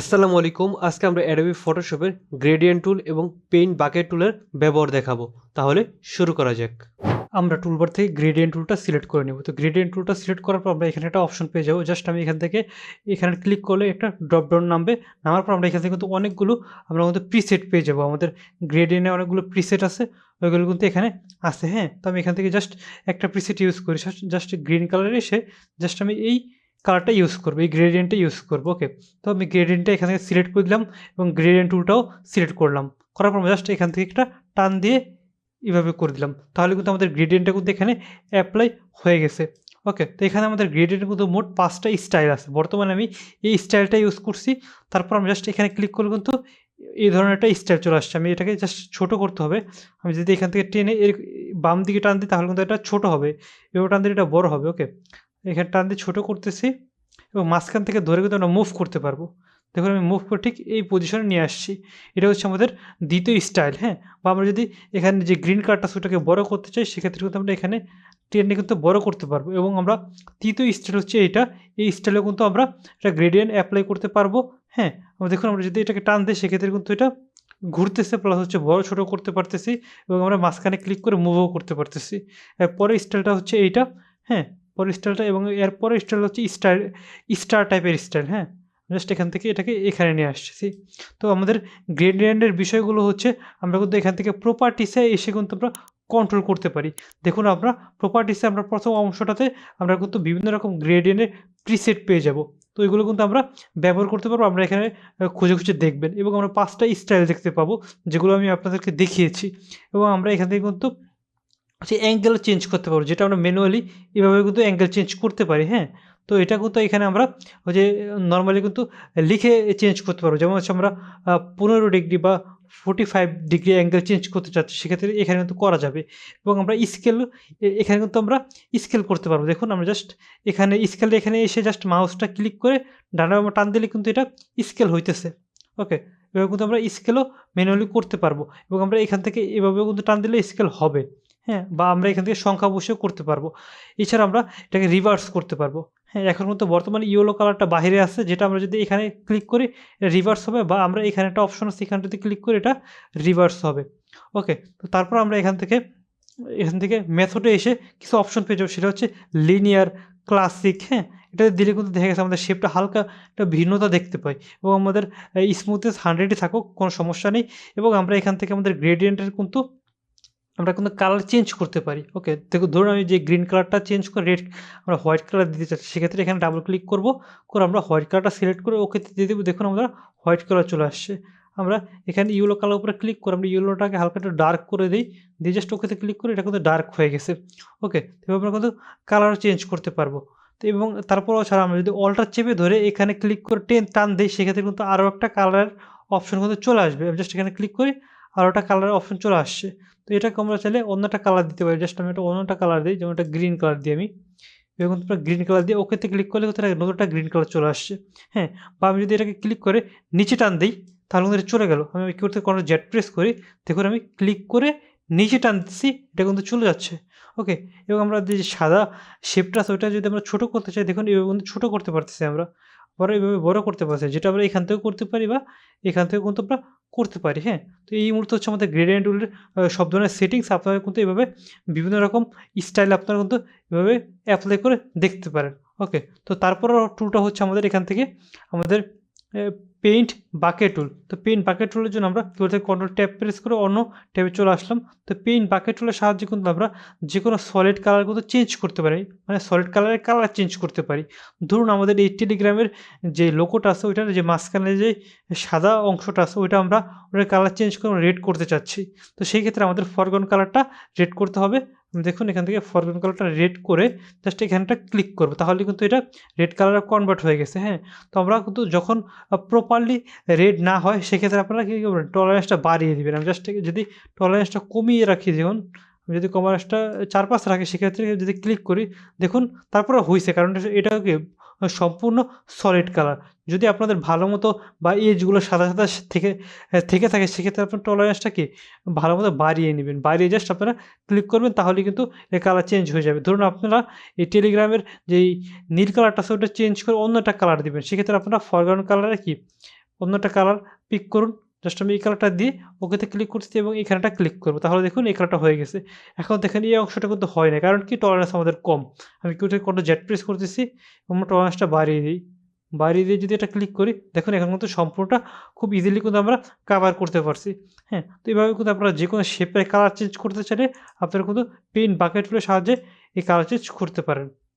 আসসালামু আলাইকুম। আজকে আমরা অ্যাডোবি ফটোশপের গ্রেডিয়েন্ট টুল এবং পেইন্ট বাকেট টুলের ব্যবহার দেখাবো। তাহলে শুরু করা যাক। আমরা টুলবার থেকে গ্রেডিয়েন্ট টুলটা সিলেক্ট করে নেব। তো গ্রেডিয়েন্ট টুলটা সিলেক্ট করার পর আমরা এখানে একটা অপশন পেয়ে যাব। জাস্ট আমি এখান থেকে এখানে ক্লিক করলে একটা ড্রপ ডাউন নামবে। নামার পর আমরা এখান থেকে কিন্তু অনেকগুলো আমরা আমাদের প্রিসেট পেয়ে যাব। আমাদের গ্রেডিয়েন্টে অনেকগুলো প্রিসেট আছে। ওইগুলো কিন্তু এখানে আছে হ্যাঁ? তো আমি এখান থেকে জাস্ট একটা প্রিসেট ইউজ করি। জাস্ট গ্রিন কালারে এসে জাস্ট আমি এই কালারটা ইউজ করব, এই গ্রেডিয়েন্টটা ইউজ করব ওকে তো আমি গ্রেডিয়েন্টটা এখান থেকে সিলেক্ট করে দিলাম এবং গ্রেডিয়েন্ট টুলটাও সিলেক্ট করলাম। করার পর জাস্ট এখান থেকে একটা টান দিয়ে এভাবে করে দিলাম। তাহলে কিন্তু আমাদের গ্রেডিয়েন্টটা কিন্তু এখানে অ্যাপ্লাই হয়ে গেছে। ওকে তো এখানে আমাদের গ্রেডিয়েন্টের কিন্তু মোট পাঁচটা স্টাইল আছে। বর্তমানে আমি এই স্টাইলটা ইউজ করছি। তারপর আমি জাস্ট এখানে ক্লিক করলে কিন্তু এই ধরনের একটা স্টাইল চলে আসছে। আমি এটাকে জাস্ট ছোটো করতে হবে। আমি যদি এখান থেকে টেনে এর বাম দিকে টান দিই তাহলে কিন্তু এটা ছোট হবে এবার টান দিলে এটা বড় হবে। ওকে এখানে টান দিয়ে ছোটো করতেছি এবং মাঝখান থেকে ধরে কিন্তু আমরা মুভ করতে পারব। দেখুন আমি মুভ করে ঠিক এই পজিশনে নিয়ে আসছি। এটা হচ্ছে আমাদের দ্বিতীয় স্টাইল হ্যাঁ? বা আমরা যদি এখানে যে গ্রিন কার্ডটা সেটাকে বড় করতে চাই, সেক্ষেত্রে কিন্তু আমরা এখানে টেনে কিন্তু বড় করতে পারব এবং আমরা তৃতীয় স্টাইল হচ্ছে এইটা এই স্টাইলে কিন্তু আমরা এটা গ্রেডিয়েন্ট অ্যাপ্লাই করতে পারব হ্যাঁ? আমরা দেখুন আমরা যদি এটাকে টান দিই, সেক্ষেত্রে কিন্তু এটা ঘুরতেছে প্লাস হচ্ছে বড়, ছোটো করতে পারতেছি এবং আমরা মাঝখানে ক্লিক করে মুভও করতে পারতেছি। পরের স্টাইলটা হচ্ছে এইটা হ্যাঁ? পরের স্টাইলটা এবং এর পরের স্টাইল হচ্ছে স্টাইল স্টার টাইপের স্টাইল হ্যাঁ? জাস্ট এখান থেকে এটাকে এখানে নিয়ে আসছি। তো আমাদের গ্রেডিয়েন্টের বিষয়গুলো হচ্ছে আমরা কিন্তু এখান থেকে প্রপার্টিসে এসে কিন্তু আমরা কন্ট্রোল করতে পারি। দেখুন আমরা প্রপার্টিসে আমরা প্রথম অংশটাতে আমরা কিন্তু বিভিন্ন রকম গ্রেডিয়েন্টের প্রিসেট পেয়ে যাব। তো এগুলো কিন্তু আমরা ব্যবহার করতে পারব, আমরা এখানে খুঁজে খুঁজে দেখবেন। এবং আমরা পাঁচটা স্টাইল দেখতে পাবো, যেগুলো আমি আপনাদেরকে দেখিয়েছি। এবং আমরা এখান থেকে কিন্তু সেই অ্যাঙ্গেল চেঞ্জ করতে পারব, যেটা আমরা ম্যানুয়ালি এভাবে কিন্তু অ্যাঙ্গেল চেঞ্জ করতে পারি হ্যাঁ? তো এটা কিন্তু এখানে আমরা ওই যে নর্মালি কিন্তু লিখে চেঞ্জ করতে পারব, যেমন হচ্ছে আমরা পনেরো ডিগ্রি বা forty five degree angle change করতে চাচ্ছি, সেক্ষেত্রে এখানে কিন্তু করা যাবে। এবং আমরা স্কেল এখানে কিন্তু আমরা স্কেল করতে পারব। দেখুন, আমরা জাস্ট এখানে স্কেল এখানে এসে জাস্ট মাউসটা ক্লিক করে ডানা টান দিলে কিন্তু এটা স্কেল হইতেছে। ওকে এভাবে কিন্তু আমরা স্কেলও ম্যানুয়ালি করতে পারব। এবং আমরা এখান থেকে এভাবেও কিন্তু টান দিলে স্কেল হবে। হ্যাঁ বা আমরা এখান থেকে সংখ্যা বসেও করতে পারব। এছাড়া আমরা এটাকে রিভার্স করতে পারব। হ্যাঁ এখন কিন্তু বর্তমানে ইয়েলো কালারটা বাইরে আছে, যেটা আমরা যদি এখানে ক্লিক করি, এটা রিভার্স হবে বা আমরা এখানে একটা অপশন আছে এখানটাতে ক্লিক করি, এটা রিভার্স হবে। ওকে তো তারপর আমরা এখান থেকে এখান থেকে মেথডে এসে কিছু অপশন পেয়ে যাব, সেটা হচ্ছে লিনিয়ার ক্লাসিক হ্যাঁ এটা দিলে কিন্তু দেখা গেছে আমাদের শেপটা হালকা একটা ভিন্নতা দেখতে পাই এবং আমাদের স্মুথনেস হান্ড্রেডই থাকুক, কোনো সমস্যা নেই এবং আমরা এখান থেকে আমাদের গ্রেডিয়েন্টের কিন্তু আমরা কিন্তু কালার চেঞ্জ করতে পারি। ওকে দেখো ধরুন আমি যে গ্রিন কালারটা চেঞ্জ করে রেড আমরা হোয়াইট কালার দিতে চাচ্ছি, সেক্ষেত্রে এখানে ডাবল ক্লিক করব, করে আমরা হোয়াইট কালারটা সিলেক্ট করে ওকে দিয়ে দেবো। দেখুন আমরা হোয়াইট কালার চলে আসছে। আমরা এখানে ইয়েলো কালার উপরে ক্লিক করে আমরা ইয়েলোটাকে হালকা একটু ডার্ক করে দিই, দিয়ে জাস্ট ওকেতে ক্লিক করে এটা কিন্তু ডার্ক হয়ে গেছে। ওকে এভাবে আমরা কিন্তু কালার চেঞ্জ করতে পারব। তো এবং তারপরও ছাড়া আমরা যদি অল্টার চেপে ধরে এখানে ক্লিক করে টেন টান দিই, সেক্ষেত্রে কিন্তু আরও একটা কালার অপশন কিন্তু চলে আসবে। জাস্ট এখানে ক্লিক করি আরও একটা কালারের অপশন চলে আসছে। তো এটাকে আমরা চাইলে অন্য একটা কালার দিতে পারি। জাস্ট আমি একটা অন্য একটা কালার দিই, যেমন একটা গ্রিন কালার দিই আমি। এবং তোমরা গ্রিন কালার দিয়ে ওকেতে ক্লিক করলে হতে নতুন একটা গ্রিন কালার চলে আসছে। হ্যাঁ বা আমি যদি এটাকে ক্লিক করে নিচে টান দিই, তাহলে কিন্তু চলে গেল। আমি কী করতে কোনো জেট প্রেস করি, দেখুন আমি ক্লিক করে নিচে টান দিচ্ছি এটা কিন্তু চলে যাচ্ছে। ওকে এবং আমরা যে সাদা শেপটা আছে ওটা যদি আমরা ছোটো করতে চাই, দেখুন এভাবে কিন্তু ছোটো করতে পারতেছি আমরা। বড় এইভাবে বড় করতে পারছি যেটা আমরা এখান থেকেও করতে পারি বা এখান থেকেও কিন্তু আমরা করতে পারি হ্যাঁ? তো এই মুহূর্তে হচ্ছে আমাদের গ্রেডিয়েন্ট রুলের সব ধরনের সেটিংস আপনারা কিন্তু এভাবে বিভিন্ন রকম স্টাইল আপনারা কিন্তু এভাবে অ্যাপ্লাই করে দেখতে পারেন। ওকে তো তারপর টুলটা হচ্ছে আমাদের এখান থেকে আমাদের পেইন্ট বাকেট টুল তো পেইন্ট বাকেট টুলের জন্য আমরা করতে কন্ট্রোল ট্যাপ প্রেস করে অন্য ট্যাবে চলে আসলাম। তো পেইন্ট বাকেট টুলের সাহায্যে কিন্তু আমরা যে কোনো সলিড কালার কিন্তু চেঞ্জ করতে পারি। মানে সলিড কালারের কালার চেঞ্জ করতে পারি। ধরুন আমাদের এই টেলিগ্রামের যে লোকোটা আছে, ওইটার যে মাঝখানে যে সাদা অংশটা আছে, ওইটা আমরা ওটার কালার চেঞ্জ করে রেড করতে চাচ্ছি। তো সেই ক্ষেত্রে আমাদের ফরগন কালারটা রেড করতে হবে। দেখুন, এখান থেকে ফরগ্রাউন্ড কালারটা রেড করে জাস্ট এখানটা ক্লিক করব। তাহলে কিন্তু এটা রেড কালারে কনভার্ট হয়ে গেছে হ্যাঁ? তো আমরা কিন্তু যখন প্রপারলি রেড না হয়, সেক্ষেত্রে আপনারা কী করবেন? টলারেন্সটা বাড়িয়ে দেবেন। আমি জাস্ট যদি টলারেন্সটা কমিয়ে রাখি যখন যদি কমারেন্সটা চার পাঁচ রাখি, সেক্ষেত্রে যদি ক্লিক করি, দেখুন, তারপরে হয়েছে কারণ এটা কি সম্পূর্ণ সলিড কালার যদি আপনাদের ভালো মতো বা এজগুলো সাদা সাদা থেকে থেকে থাকে, সেক্ষেত্রে আপনার টলারেন্সটা কি? ভালো মতো বাড়িয়ে নেবেন। বাড়িয়ে জাস্ট আপনারা ক্লিক করবেন, তাহলে কিন্তু এই কালার চেঞ্জ হয়ে যাবে। ধরুন আপনারা এই টেলিগ্রামের যেই নীল কালারটা আছে, ওটা চেঞ্জ করে অন্য একটা কালার দেবেন। সেক্ষেত্রে আপনারা ফরগ্রাউন্ড কালারে কি? অন্য একটা কালার পিক করুন। জাস্ট আমি এই কালারটা দিয়ে ওকেতে ক্লিক করছি এবং এখানেটা ক্লিক করব। তাহলে দেখুন এই কালারটা হয়ে গেছে। এখন দেখেন এই অংশটা কিন্তু হয় না, কারণ কি টলারেন্স আমাদের কম। আমি কিউতে কন্ট্রোল জেট প্রেস করতেছি এবং টলারেন্সটা বাড়িয়ে দিই। বাড়িয়ে দিয়ে যদি এটা ক্লিক করি, দেখুন এখন কিন্তু সম্পূর্ণটা খুব ইজিলি কিন্তু আমরা কাভার করতে পারছি। হ্যাঁ তো এইভাবে কিন্তু আপনারা যে কোনো শেপের কালার চেঞ্জ করতে চাইলে আপনারা কিন্তু পেন বাকেট টুলের সাহায্যে এই কালার চেঞ্জ করতে পারেন।